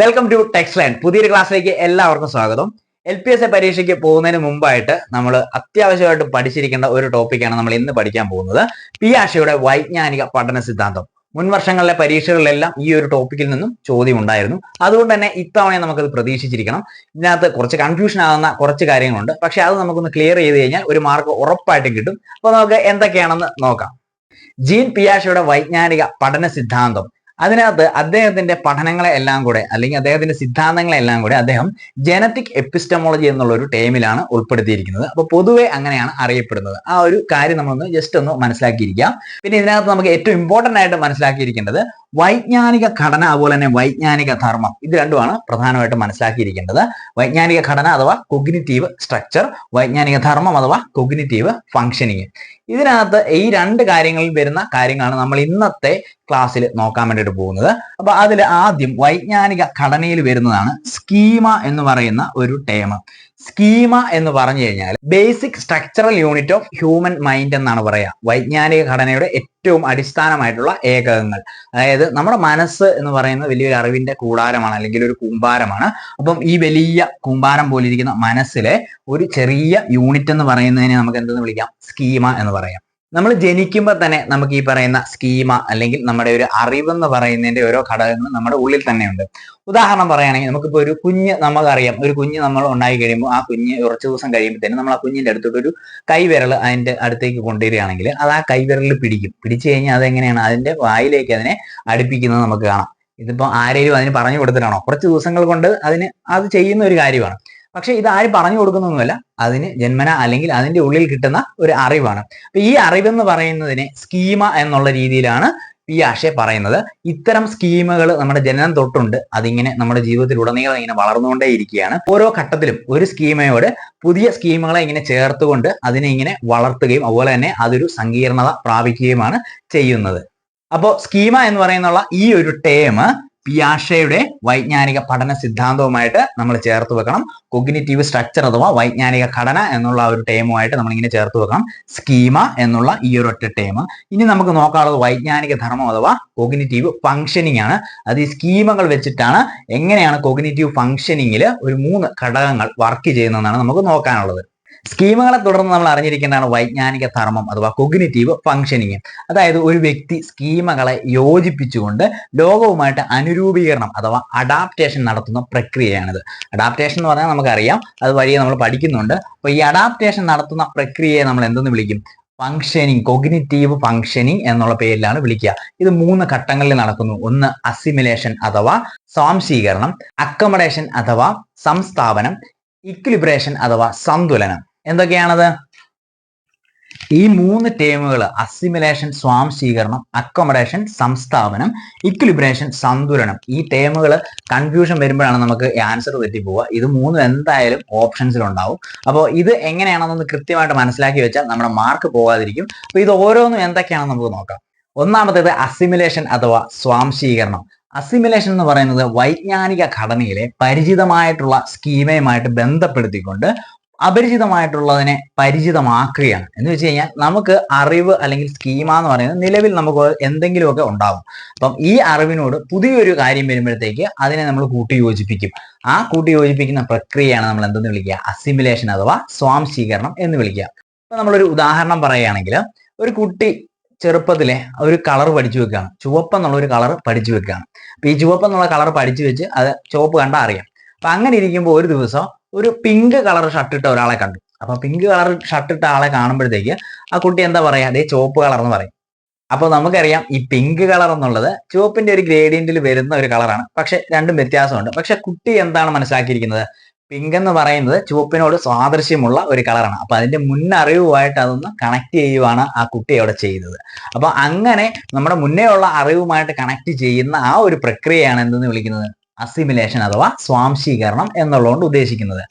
Welcome to Tex line പുതിയൊരു ക്ലാസ്സിലേക്ക് എല്ലാവർക്കും സ്വാഗതം. എൽ പി എസ് എ പരീക്ഷയ്ക്ക് പോകുന്നതിന് മുമ്പായിട്ട് നമ്മൾ അത്യാവശ്യമായിട്ട് പഠിച്ചിരിക്കേണ്ട ഒരു ടോപ്പിക്കാണ് നമ്മൾ ഇന്ന് പഠിക്കാൻ പോകുന്നത്. പി ആഷയുടെ വൈജ്ഞാനിക പഠന സിദ്ധാന്തം. മുൻ വർഷങ്ങളിലെ പരീക്ഷകളിലെല്ലാം ഈ ഒരു ടോപ്പിക്കിൽ നിന്നും ചോദ്യം ഉണ്ടായിരുന്നു. അതുകൊണ്ട് തന്നെ ഇത്തവണ നമുക്കത് പ്രതീക്ഷിച്ചിരിക്കണം. ഇതിനകത്ത് കുറച്ച് കൺഫ്യൂഷൻ ആകുന്ന കുറച്ച് കാര്യങ്ങളുണ്ട്. പക്ഷെ അത് നമുക്കൊന്ന് ക്ലിയർ ചെയ്ത് കഴിഞ്ഞാൽ ഒരു മാർക്ക് ഉറപ്പായിട്ടും കിട്ടും. അപ്പോൾ നമുക്ക് എന്തൊക്കെയാണെന്ന് നോക്കാം. ജീൻ പിയാഷയുടെ വൈജ്ഞാനിക പഠന സിദ്ധാന്തം. അതിനകത്ത് അദ്ദേഹത്തിന്റെ പഠനങ്ങളെ എല്ലാം കൂടെ അല്ലെങ്കിൽ അദ്ദേഹത്തിന്റെ സിദ്ധാന്തങ്ങളെ എല്ലാം കൂടെ അദ്ദേഹം ജനറ്റിക് എപ്പിസ്റ്റമോളജി എന്നുള്ള ഒരു ടേമിലാണ് ഉൾപ്പെടുത്തിയിരിക്കുന്നത്. അപ്പൊ പൊതുവെ അങ്ങനെയാണ് അറിയപ്പെടുന്നത്. ആ ഒരു കാര്യം നമ്മളൊന്ന് ജസ്റ്റ് ഒന്ന് മനസ്സിലാക്കിയിരിക്കാം. പിന്നെ ഇതിനകത്ത് നമുക്ക് ഏറ്റവും ഇമ്പോർട്ടന്റ് ആയിട്ട് മനസ്സിലാക്കിയിരിക്കേണ്ടത് വൈജ്ഞാനിക ഘടന അതുപോലെ തന്നെ വൈജ്ഞാനിക ധർമ്മം. ഇത് രണ്ടുമാണ് പ്രധാനമായിട്ടും മനസ്സിലാക്കിയിരിക്കേണ്ടത്. വൈജ്ഞാനിക ഘടന അഥവാ കൊഗ്നിറ്റീവ് സ്ട്രക്ചർ വൈജ്ഞാനിക ധർമ്മം അഥവാ കൊഗ്നിറ്റീവ് ഫംഗ്ഷനിങ് ഇതിനകത്ത് ഈ രണ്ട് കാര്യങ്ങളിൽ വരുന്ന കാര്യങ്ങളാണ് നമ്മൾ ഇന്നത്തെ ക്ലാസ്സിൽ നോക്കാൻ വേണ്ടിയിട്ട് പോകുന്നത്. അപ്പൊ അതിൽ ആദ്യം വൈജ്ഞാനിക ഘടനയിൽ വരുന്നതാണ് സ്കീമ എന്ന് പറയുന്ന ഒരു ടേം സ്കീമ എന്ന് പറഞ്ഞു കഴിഞ്ഞാൽ basic structural unit of human mind എന്നാണ് പറയുക വൈജ്ഞാനിക ഘടനയുടെ ഏറ്റവും അടിസ്ഥാനമായിട്ടുള്ള ഏകകങ്ങൾ. അതായത് നമ്മുടെ മനസ്സ് എന്ന് പറയുന്നത് വലിയൊരു അറിവിന്റെ കൂടാരമാണ് അല്ലെങ്കിൽ ഒരു കൂമ്പാരമാണ്. അപ്പം ഈ വലിയ കൂമ്പാരം പോലിരിക്കുന്ന മനസ്സിലെ ഒരു ചെറിയ യൂണിറ്റ് എന്ന് പറയുന്നതിനെ നമുക്ക് എന്തെന്ന് വിളിക്കാം? സ്കീമ എന്ന് പറയാം. നമ്മൾ ജനിക്കുമ്പോൾ തന്നെ നമുക്ക് ഈ പറയുന്ന സ്കീമ അല്ലെങ്കിൽ നമ്മുടെ ഒരു അറിവെന്ന് പറയുന്നതിന്റെ ഓരോ ഘടകങ്ങൾ നമ്മുടെ ഉള്ളിൽ തന്നെയുണ്ട്. ഉദാഹരണം പറയുകയാണെങ്കിൽ നമുക്കിപ്പോൾ ഒരു കുഞ്ഞ് നമുക്കറിയാം. ഒരു കുഞ്ഞ് നമ്മൾ ഉണ്ടായി കഴിയുമ്പോൾ ആ കുഞ്ഞ് കുറച്ച് ദിവസം കഴിയുമ്പോഴത്തേനും നമ്മൾ ആ കുഞ്ഞിന്റെ അടുത്തോട്ട് ഒരു കൈവിരൽ അതിന്റെ അടുത്തേക്ക് കൊണ്ടുവരികയാണെങ്കിൽ അത് ആ കൈവിരലിൽ പിടിക്കും. പിടിച്ചു കഴിഞ്ഞാൽ അതെങ്ങനെയാണ്? അതിന്റെ വായിലേക്ക് അതിനെ അടുപ്പിക്കുന്നത് നമുക്ക് കാണാം. ഇതിപ്പോൾ ആരെയും അതിന് പറഞ്ഞു കൊടുത്തിട്ടാണോ? കുറച്ച് ദിവസങ്ങൾ കൊണ്ട് അതിന് അത് ചെയ്യുന്ന ഒരു കാര്യമാണ്. പക്ഷെ ഇത് ആരും പറഞ്ഞു കൊടുക്കുന്നൊന്നുമല്ല. അതിന് ജന്മന അല്ലെങ്കിൽ അതിന്റെ ഉള്ളിൽ കിട്ടുന്ന ഒരു അറിവാണ്. അപ്പൊ ഈ അറിവെന്ന് പറയുന്നതിനെ സ്കീമ എന്നുള്ള രീതിയിലാണ് പി ആഷെ പറയുന്നത്. ഇത്തരം സ്കീമുകൾ നമ്മുടെ ജനനം തൊട്ടുണ്ട് അതിങ്ങനെ നമ്മുടെ ജീവിതത്തിൽ ഉടനീളം ഇങ്ങനെ വളർന്നുകൊണ്ടേ ഇരിക്കുകയാണ് ഓരോ ഘട്ടത്തിലും ഒരു സ്കീമയോട് പുതിയ സ്കീമുകളെ ഇങ്ങനെ ചേർത്തുകൊണ്ട് അതിനെ ഇങ്ങനെ വളർത്തുകയും അതുപോലെ തന്നെ അതൊരു സങ്കീർണത പ്രാപിക്കുകയുമാണ് ചെയ്യുന്നത്. അപ്പോൾ സ്കീമ എന്ന് പറയുന്നുള്ള ഈ ഒരു ടേം പിയാഷയുടെ വൈജ്ഞാനിക പഠന സിദ്ധാന്തവുമായിട്ട് നമ്മൾ ചേർത്ത് വെക്കണം. കൊഗ്നിറ്റീവ് സ്ട്രക്ചർ അഥവാ വൈജ്ഞാനിക ഘടന എന്നുള്ള ഒരു ടേമുമായിട്ട് നമ്മൾ ഇങ്ങനെ ചേർത്ത് വെക്കണം. സ്കീമ എന്നുള്ള ഈ ഒരു ഒറ്റ ടേം ഇനി നമുക്ക് നോക്കാനുള്ളത് വൈജ്ഞാനിക ധർമ്മം അഥവാ കൊഗ്നിറ്റീവ് ഫങ്ഷനിങ് ആണ്. അത് ഈ സ്കീമകൾ വെച്ചിട്ടാണ് എങ്ങനെയാണ് കൊഗ്നിറ്റീവ് ഫങ്ഷനിങ്ങിൽ ഒരു മൂന്ന് ഘടകങ്ങൾ വർക്ക് ചെയ്യുന്നതെന്നാണ് നമുക്ക് നോക്കാനുള്ളത്. സ്കീമുകളെ തുടർന്ന് നമ്മൾ അറിഞ്ഞിരിക്കേണ്ടതാണ് വൈജ്ഞാനിക ധർമ്മം അഥവാ കൊഗ്നിറ്റീവ് ഫംഗ്ഷനിങ് അതായത് ഒരു വ്യക്തി സ്കീമുകളെ യോജിപ്പിച്ചുകൊണ്ട് ലോകവുമായിട്ട് അനുരൂപീകരണം അഥവാ അഡാപ്റ്റേഷൻ നടത്തുന്ന പ്രക്രിയയാണിത്. അഡാപ്റ്റേഷൻ എന്ന് പറഞ്ഞാൽ നമുക്കറിയാം അത് വഴിയെ നമ്മൾ പഠിക്കുന്നുണ്ട്. അപ്പോൾ ഈ അഡാപ്റ്റേഷൻ നടത്തുന്ന പ്രക്രിയയെ നമ്മൾ എന്തെന്ന് വിളിക്കും? ഫംഗ്ഷനിങ് കൊഗ്നിറ്റീവ് ഫംഗ്ഷനിങ് എന്നുള്ള പേരിലാണ് വിളിക്കുക. ഇത് മൂന്ന് ഘട്ടങ്ങളിൽ നടക്കുന്നു. ഒന്ന് അസിമിലേഷൻ അഥവാ സ്വാംശീകരണം അക്കമഡേഷൻ അഥവാ സംസ്ഥാപനം ഇക്വിലിബ്രേഷൻ അഥവാ സന്തുലനം. എന്തൊക്കെയാണത്? ഈ മൂന്ന് ടേമുകൾ അസിമിലേഷൻ സ്വാംശീകരണം അക്കോമഡേഷൻ സംസ്ഥാപനം ഇക്വിലിബ്രേഷൻ സന്തുലനം ഈ ടേമുകൾ കൺഫ്യൂഷൻ വരുമ്പോഴാണ് നമുക്ക് ആൻസർ തെറ്റിപ്പോവുക. ഇത് മൂന്നും എന്തായാലും ഓപ്ഷൻസിൽ ഉണ്ടാവും. അപ്പോൾ ഇത് എങ്ങനെയാണെന്നൊന്ന് കൃത്യമായിട്ട് മനസ്സിലാക്കി വെച്ചാൽ നമ്മുടെ മാർക്ക് പോകാതിരിക്കും. അപ്പോൾ ഇത് ഓരോന്നും എന്തൊക്കെയാണെന്ന് നമുക്ക് നോക്കാം. ഒന്നാമത്തേത് അസിമിലേഷൻ അഥവാ സ്വാംശീകരണം. അസിമിലേഷൻ എന്ന് പറയുന്നത് വൈജ്ഞാനിക ഘടനയിലെ പരിചിതമായിട്ടുള്ള സ്കീമയുമായിട്ട് ബന്ധപ്പെടുത്തിക്കൊണ്ട് അപരിചിതമായിട്ടുള്ളതിനെ പരിചിതമാക്കുകയാണ്. എന്ന് വെച്ച് കഴിഞ്ഞാൽ നമുക്ക് അറിവ് അല്ലെങ്കിൽ സ്കീമ എന്ന് പറയുന്നത് നിലവിൽ നമുക്ക് എന്തെങ്കിലുമൊക്കെ ഉണ്ടാവും. അപ്പം ഈ അറിവിനോട് പുതിയൊരു കാര്യം വരുമ്പോഴത്തേക്ക് അതിനെ നമ്മൾ കൂട്ടി യോജിപ്പിക്കും ആ കൂട്ടി യോജിപ്പിക്കുന്ന പ്രക്രിയയാണ് നമ്മൾ എന്തെന്ന് വിളിക്കുക? അസിമിലേഷൻ അഥവാ സ്വാംശീകരണം എന്ന് വിളിക്കുക. ഇപ്പൊ നമ്മളൊരു ഉദാഹരണം പറയുകയാണെങ്കിൽ ഒരു കുട്ടി ചെറുപ്പത്തിലെ ഒരു കളർ പഠിച്ചു വെക്കുകയാണ്. ചുവപ്പ് എന്നുള്ള ഒരു കളർ പഠിച്ചു വെക്കുകയാണ്. അപ്പൊ ഈ ചുവപ്പ് എന്നുള്ള കളർ പഠിച്ചു വെച്ച് അത് ചുവപ്പ് കണ്ടാൽ അറിയാം. അപ്പൊ അങ്ങനെ ഇരിക്കുമ്പോൾ ഒരു ദിവസം ഒരു പിങ്ക് കളർ ഷർട്ട് ഇട്ട ഒരാളെ കണ്ടു. അപ്പൊ പിങ്ക് കളർ ഷർട്ട് ഇട്ട ആളെ കാണുമ്പോഴത്തേക്ക് ആ കുട്ടി എന്താ പറയാ അതേ ചുവപ്പ് കളർ എന്ന് പറയും. അപ്പോൾ നമുക്കറിയാം ഈ പിങ്ക് കളർ എന്നുള്ളത് ചുവപ്പിന്റെ ഒരു ഗ്രേഡിയന്റിൽ വരുന്ന ഒരു കളറാണ്. പക്ഷെ രണ്ടും വ്യത്യാസമുണ്ട്. പക്ഷെ കുട്ടി എന്താണ് മനസ്സിലാക്കിയിരിക്കുന്നത്? പിങ്ക് എന്ന് പറയുന്നത് ചുവപ്പിനോട് സാദൃശ്യമുള്ള ഒരു കളറാണ് അപ്പൊ അതിന്റെ മുന്നറിവുമായിട്ട് അതൊന്ന് കണക്ട് ചെയ്യുവാണ് ആ കുട്ടി അവിടെ ചെയ്തത് അപ്പൊ അങ്ങനെ നമ്മുടെ മുന്നേ ഉള്ള അറിവുമായിട്ട് കണക്ട് ചെയ്യുന്ന ആ ഒരു പ്രക്രിയയാണ് എന്തെന്ന് വിളിക്കുന്നത്? അസിമിലേഷൻ അഥവാ സ്വാംശീകരണം എന്നുള്ളതുകൊണ്ട് ഉദ്ദേശിക്കുന്നത്.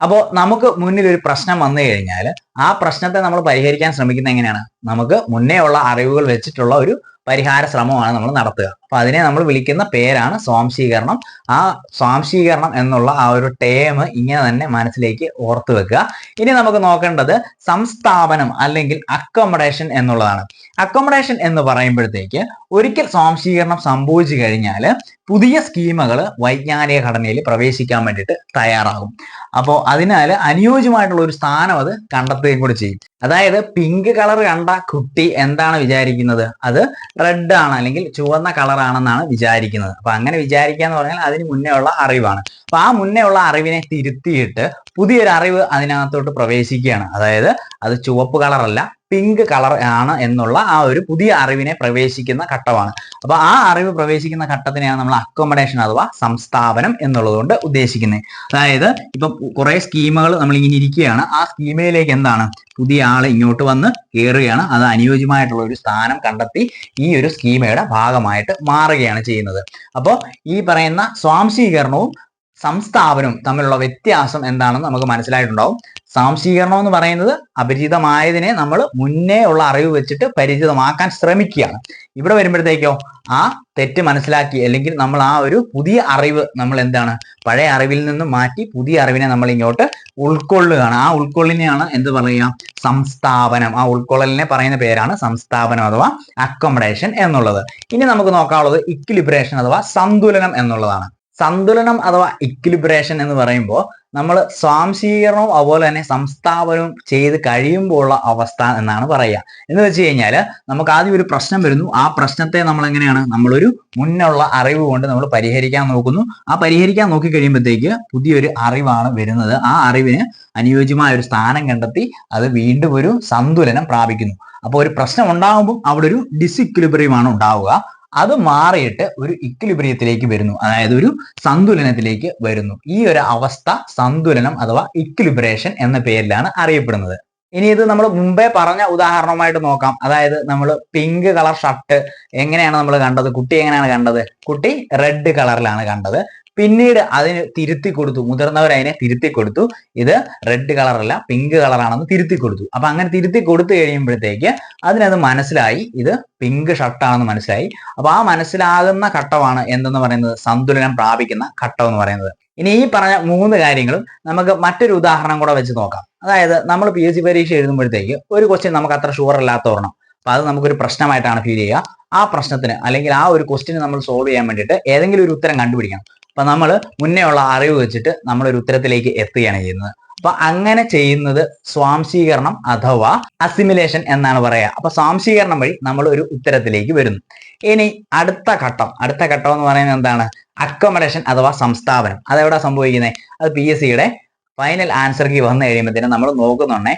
അപ്പോൾ നമുക്ക് മുന്നിൽ ഒരു പ്രശ്നം വന്നു കഴിഞ്ഞാൽ ആ പ്രശ്നത്തെ നമ്മൾ പരിഹരിക്കാൻ ശ്രമിക്കുന്നത് എങ്ങനെയാണ്? നമുക്ക് മുന്നേ ഉള്ള അറിവുകൾ വെച്ചിട്ടുള്ള ഒരു പരിഹാര ശ്രമമാണ് നമ്മൾ നടത്തുക. അപ്പൊ അതിനെ നമ്മൾ വിളിക്കുന്ന പേരാണ് സ്വാംശീകരണം. ആ സ്വാംശീകരണം എന്നുള്ള ആ ഒരു ടേം ഇങ്ങനെ തന്നെ മനസ്സിലേക്ക് ഓർത്തു വെക്കുക. ഇനി നമുക്ക് നോക്കേണ്ടത് സംസ്ഥാപനം അല്ലെങ്കിൽ അക്കോമഡേഷൻ എന്നുള്ളതാണ്. അക്കോമഡേഷൻ എന്ന് പറയുമ്പോഴത്തേക്ക് ഒരിക്കൽ സ്വാംശീകരണം സംഭവിച്ചു കഴിഞ്ഞാൽ പുതിയ സ്കീമുകൾ വൈജ്ഞാനിക ഘടനയിൽ പ്രവേശിക്കാൻ വേണ്ടിയിട്ട് തയ്യാറാകും. അപ്പോൾ അതിനാൽ അനുയോജ്യമായിട്ടുള്ള ഒരു സ്ഥാനം അത് കണ്ടെത്തുകയും കൂടി ചെയ്യും. അതായത് പിങ്ക് കളർ കണ്ട കുട്ടി എന്താണ് വിചാരിക്കുന്നത്? അത് റെഡ് ആണ് അല്ലെങ്കിൽ ചുവന്ന കളർ ആണെന്നാണ് വിചാരിക്കുന്നത്. അപ്പൊ അങ്ങനെ വിചാരിക്കുക എന്ന് പറഞ്ഞാൽ അതിന് മുന്നേ ഉള്ള അറിവാണ്. അപ്പൊ ആ മുന്നേ ഉള്ള അറിവിനെ തിരുത്തിയിട്ട് പുതിയൊരു അറിവ് അതിനകത്തോട്ട് പ്രവേശിക്കുകയാണ്. അതായത് അത് ചുവപ്പ് കളറല്ല പിങ്ക് കളർ ആണ് എന്നുള്ള ആ ഒരു പുതിയ അറിവിനെ പ്രവേശിക്കുന്ന ഘട്ടമാണ്. അപ്പൊ ആ അറിവ് പ്രവേശിക്കുന്ന ഘട്ടത്തിനെയാണ് നമ്മൾ അക്കോമഡേഷൻ അഥവാ സംസ്ഥാപനം എന്നുള്ളതുകൊണ്ട് ഉദ്ദേശിക്കുന്നത്. അതായത് ഇപ്പൊ കുറെ സ്കീമുകൾ നമ്മൾ ഇങ്ങനെ ഇരിക്കുകയാണ്. ആ സ്കീമയിലേക്ക് എന്താണ്? പുതിയ ആൾ ഇങ്ങോട്ട് വന്ന് കയറുകയാണ് അത് അനുയോജ്യമായിട്ടുള്ള ഒരു സ്ഥാനം കണ്ടെത്തി ഈ ഒരു സ്കീമയുടെ ഭാഗമായിട്ട് മാറുകയാണ് ചെയ്യുന്നത്. അപ്പോൾ ഈ പറയുന്ന സ്വാംശീകരണവും സംസ്ഥാപനവും തമ്മിലുള്ള വ്യത്യാസം എന്താണെന്ന് നമുക്ക് മനസ്സിലായിട്ടുണ്ടാവും. സാംശീകരണം എന്ന് പറയുന്നത് അപരിചിതമായതിനെ നമ്മൾ മുന്നേ ഉള്ള അറിവ് വെച്ചിട്ട് പരിചിതമാക്കാൻ ശ്രമിക്കുകയാണ്. ഇവിടെ വരുമ്പോഴത്തേക്കോ ആ തെറ്റ് മനസ്സിലാക്കി അല്ലെങ്കിൽ നമ്മൾ ആ ഒരു പുതിയ അറിവ് നമ്മൾ എന്താണ് പഴയ അറിവിൽ നിന്ന് മാറ്റി പുതിയ അറിവിനെ നമ്മൾ ഇങ്ങോട്ട് ഉൾക്കൊള്ളുകയാണ്. ആ ഉൾക്കൊള്ളിനെയാണ് എന്ത് പറയുക? സംസ്ഥാപനം. ആ ഉൾക്കൊള്ളലിനെ പറയുന്ന പേരാണ് സംസ്ഥാപനം അഥവാ അക്കോമഡേഷൻ എന്നുള്ളത്. ഇനി നമുക്ക് നോക്കാനുള്ളത് ഇക്വിലിബ്രേഷൻ അഥവാ സന്തുലനം എന്നുള്ളതാണ്. സന്തുലനം അഥവാ ഇക്വിലിബ്രേഷൻ എന്ന് പറയുമ്പോൾ നമ്മൾ സ്വാംശീകരണവും അതുപോലെ തന്നെ സംസ്ഥാപനവും ചെയ്ത് കഴിയുമ്പോൾ ഉള്ള അവസ്ഥ എന്നാണ് പറയുക. എന്ന് വെച്ച് കഴിഞ്ഞാൽ നമുക്ക് ആദ്യം ഒരു പ്രശ്നം വരുന്നു. ആ പ്രശ്നത്തെ നമ്മൾ എങ്ങനെയാണ്? നമ്മളൊരു മുന്നുള്ള അറിവ് കൊണ്ട് നമ്മൾ പരിഹരിക്കാൻ നോക്കുന്നു. ആ പരിഹരിക്കാൻ നോക്കി കഴിയുമ്പോഴത്തേക്ക് പുതിയൊരു അറിവാണ് വരുന്നത്. ആ അറിവിന് അനുയോജ്യമായ ഒരു സ്ഥാനം കണ്ടെത്തി അത് വീണ്ടും ഒരു സന്തുലനം പ്രാപിക്കുന്നു. അപ്പോൾ ഒരു പ്രശ്നം ഉണ്ടാകുമ്പോൾ അവിടെ ഒരു ഡിസിക്വിലിബ്രിയമാണ് ഉണ്ടാവുക. അത് മാറിയിട്ട് ഒരു ഇക്വിലിബ്രിയത്തിലേക്ക് വരുന്നു. അതായത് ഒരു സന്തുലനത്തിലേക്ക് വരുന്നു. ഈ ഒരു അവസ്ഥ സന്തുലനം അഥവാ ഇക്വിലിബ്രേഷൻ എന്ന പേരിലാണ് അറിയപ്പെടുന്നത്. ഇനി ഇത് നമ്മൾ മുമ്പേ പറഞ്ഞ ഉദാഹരണമായിട്ട് നോക്കാം. അതായത് നമ്മൾ പിങ്ക് കളർ ഷർട്ട് എങ്ങനെയാണ് നമ്മൾ കണ്ടത്? കുട്ടി എങ്ങനെയാണ് കണ്ടത്? കുട്ടി റെഡ് കളറിലാണ് കണ്ടത്. പിന്നീട് അതിന് തിരുത്തി കൊടുത്തു. മുതിർന്നവർ അതിനെ തിരുത്തി കൊടുത്തു. ഇത് റെഡ് കളറല്ല പിങ്ക് കളറാണെന്ന് തിരുത്തി കൊടുത്തു. അപ്പൊ അങ്ങനെ തിരുത്തി കൊടുത്തു കഴിയുമ്പോഴത്തേക്ക് അതിനത് മനസ്സിലായി. ഇത് പിങ്ക് ഷർട്ടാണെന്ന് മനസ്സിലായി. അപ്പൊ ആ മനസ്സിലാകുന്ന ഘട്ടമാണ് എന്തെന്ന് പറയുന്നത്? സന്തുലനം പ്രാപിക്കുന്ന ഘട്ടം എന്ന് പറയുന്നത്. ഇനി ഈ പറഞ്ഞ മൂന്ന് കാര്യങ്ങളും നമുക്ക് മറ്റൊരു ഉദാഹരണം കൂടെ വെച്ച് നോക്കാം. അതായത് നമ്മൾ പി എസ് സി പരീക്ഷ എഴുതുമ്പോഴത്തേക്ക് ഒരു ക്വസ്റ്റ്യൻ നമുക്ക് അത്ര ഷുവർ അല്ലാത്ത അപ്പൊ അത് നമുക്കൊരു പ്രശ്നമായിട്ടാണ് ഫീൽ ചെയ്യുക. ആ പ്രശ്നത്തിന് അല്ലെങ്കിൽ ആ ഒരു ക്വസ്റ്റ്യൻ നമ്മൾ സോൾവ് ചെയ്യാൻ വേണ്ടിയിട്ട് ഏതെങ്കിലും ഒരു ഉത്തരം കണ്ടുപിടിക്കണം. അപ്പൊ നമ്മൾ മുന്നേ ഉള്ള അറിവ് വെച്ചിട്ട് നമ്മൾ ഒരു ഉത്തരത്തിലേക്ക് എത്തുകയാണ് ചെയ്യുന്നത്. അപ്പൊ അങ്ങനെ ചെയ്യുന്നത് സ്വാംശീകരണം അഥവാ അസിമിലേഷൻ എന്നാണ് പറയുക അപ്പൊ സ്വാംശീകരണം വഴി നമ്മൾ ഒരു ഉത്തരത്തിലേക്ക് വരുന്നു. ഇനി അടുത്ത ഘട്ടം. അടുത്ത ഘട്ടം എന്ന് പറയുന്നത് എന്താണ്? അക്കോമഡേഷൻ അഥവാ സംസ്ഥാപനം. അതെവിടെ സംഭവിക്കുന്നത് അത് പി എസ് സിയുടെ ഫൈനൽ ആൻസർക്ക് വന്നു കഴിയുമ്പോഴത്തേനും നമ്മൾ നോക്കുന്നുണ്ടേ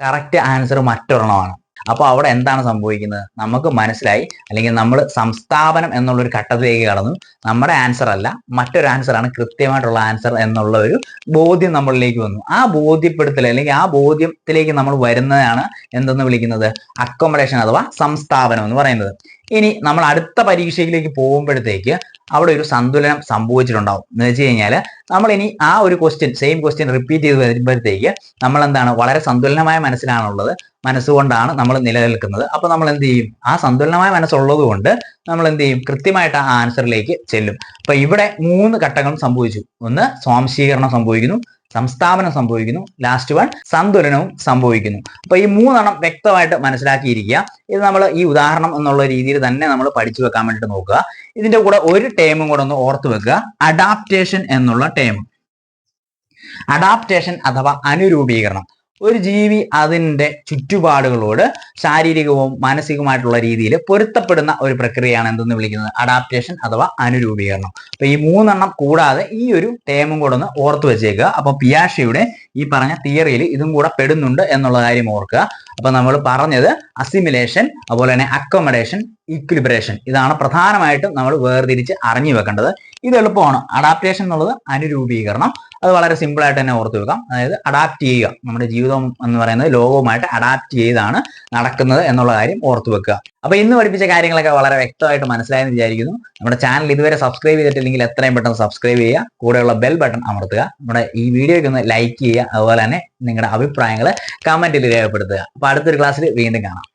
കറക്റ്റ് ആൻസർ മറ്റൊരെണ്ണമാണ്. അപ്പോൾ അവിടെ എന്താണ് സംഭവിക്കുന്നത്? നമുക്ക് മനസ്സിലായി. അല്ലെങ്കിൽ നമ്മൾ സംസ്ഥാപനം എന്നുള്ള ഒരു ഘട്ടത്തിലേക്ക് കടന്നു. നമ്മുടെ ആൻസർ അല്ല മറ്റൊരു ആൻസർ ആണ് കൃത്യമായിട്ടുള്ള ആൻസർ എന്നുള്ള ഒരു ബോധ്യം നമ്മളിലേക്ക് വന്നു. ആ ബോധ്യപ്പെടുത്തൽ അല്ലെങ്കിൽ ആ ബോധ്യത്തിലേക്ക് നമ്മൾ വരുന്നതാണ് എന്തെന്ന് വിളിക്കുന്നത്? അക്കോമഡേഷൻ അഥവാ സംസ്ഥാപനം എന്ന് പറയുന്നത്. ഇനി നമ്മൾ അടുത്ത പരീക്ഷയിലേക്ക് പോകുമ്പോഴത്തേക്ക് അവിടെ ഒരു സന്തുലനം സംഭവിച്ചിട്ടുണ്ടാവും. എന്ന് വെച്ച് കഴിഞ്ഞാൽ നമ്മൾ ഇനി ആ ഒരു ക്വസ്റ്റ്യൻ സെയിം ക്വസ്റ്റ്യൻ റിപ്പീറ്റ് ചെയ്ത് വരുമ്പോഴത്തേക്ക് നമ്മൾ എന്താണ് വളരെ സന്തുലനമായ മനസ്സിലാണുള്ളത്. മനസ്സുകൊണ്ടാണ് നമ്മൾ നിലനിൽക്കുന്നത്. അപ്പൊ നമ്മൾ എന്ത് ചെയ്യും? ആ സന്തുലനമായ മനസ്സുള്ളത് കൊണ്ട് നമ്മൾ എന്ത് ചെയ്യും? കൃത്യമായിട്ട് ആ ആൻസറിലേക്ക് ചെല്ലും. അപ്പൊ ഇവിടെ മൂന്ന് ഘട്ടങ്ങളും സംഭവിച്ചു. ഒന്ന് സ്വാംശീകരണം സംഭവിക്കുന്നു. സംസ്ഥാപനം സംഭവിക്കുന്നു. ലാസ്റ്റ് വൺ സന്തുലനവും സംഭവിക്കുന്നു. അപ്പൊ ഈ മൂന്നെണ്ണം വ്യക്തമായിട്ട് മനസ്സിലാക്കിയിരിക്കുക. ഇത് നമ്മൾ ഈ ഉദാഹരണം എന്നുള്ള രീതിയിൽ തന്നെ നമ്മൾ പഠിച്ചു വെക്കാൻ വേണ്ടിയിട്ട് നോക്കുക. ഇതിന്റെ കൂടെ ഒരു ടേമും കൂടെ ഒന്ന് ഓർത്ത് വെക്കുക. അഡാപ്റ്റേഷൻ എന്നുള്ള ടേം അഡാപ്റ്റേഷൻ അഥവാ അനുരൂപീകരണം. ഒരു ജീവി അതിന്റെ ചുറ്റുപാടുകളോട് ശാരീരികവും മാനസികവുമായിട്ടുള്ള രീതിയിൽ പൊരുത്തപ്പെടുന്ന ഒരു പ്രക്രിയയാണ് എന്തെന്ന് വിളിക്കുന്നത്? അഡാപ്റ്റേഷൻ അഥവാ അനുരൂപീകരണം. അപ്പൊ ഈ മൂന്നെണ്ണം കൂടാതെ ഈ ഒരു ടേമും കൂടെ ഒന്ന് ഓർത്തു വെച്ചേക്കുക. അപ്പൊ പിയാഷയുടെ ഈ പറഞ്ഞ തിയറിയിൽ ഇതും കൂടെ പെടുന്നുണ്ട് എന്നുള്ള കാര്യം ഓർക്കുക. അപ്പൊ നമ്മൾ പറഞ്ഞത് അസിമിലേഷൻ അതുപോലെ തന്നെ അക്കോമഡേഷൻ ഇക്വിലിബ്രേഷൻ ഇതാണ് പ്രധാനമായിട്ടും നമ്മൾ വേർതിരിച്ച് അറിഞ്ഞു വെക്കേണ്ടത്. ഇത് എളുപ്പമാണ്. അഡാപ്റ്റേഷൻ എന്നുള്ളത് അനുരൂപീകരണം. അത് വളരെ സിമ്പിൾ ആയിട്ട് തന്നെ ഓർത്തു വെക്കാം. അതായത് അഡാപ്റ്റ് ചെയ്യുക. നമ്മുടെ ജീവിതം എന്ന് പറയുന്നത് ലോകവുമായിട്ട് അഡാപ്റ്റ് ചെയ്താണ് നടക്കുന്നത് എന്നുള്ള കാര്യം ഓർത്തു വെക്കുക. അപ്പൊ ഇന്ന് പഠിപ്പിച്ച കാര്യങ്ങളൊക്കെ വളരെ വ്യക്തമായിട്ട് മനസ്സിലായെന്ന് വിചാരിക്കുന്നു. നമ്മുടെ ചാനൽ ഇതുവരെ സബ്സ്ക്രൈബ് ചെയ്തിട്ടില്ലെങ്കിൽ എത്രയും പെട്ടെന്ന് സബ്സ്ക്രൈബ് ചെയ്യുക. കൂടെയുള്ള ബെൽ ബട്ടൺ അമർത്തുക. നമ്മുടെ ഈ വീഡിയോയ്ക്ക് ഒന്ന് ലൈക്ക് ചെയ്യുക. അതുപോലെ തന്നെ നിങ്ങളുടെ അഭിപ്രായങ്ങൾ കമന്റിൽ രേഖപ്പെടുത്തുക. അപ്പൊ അടുത്തൊരു ക്ലാസ്സിൽ വീണ്ടും കാണാം.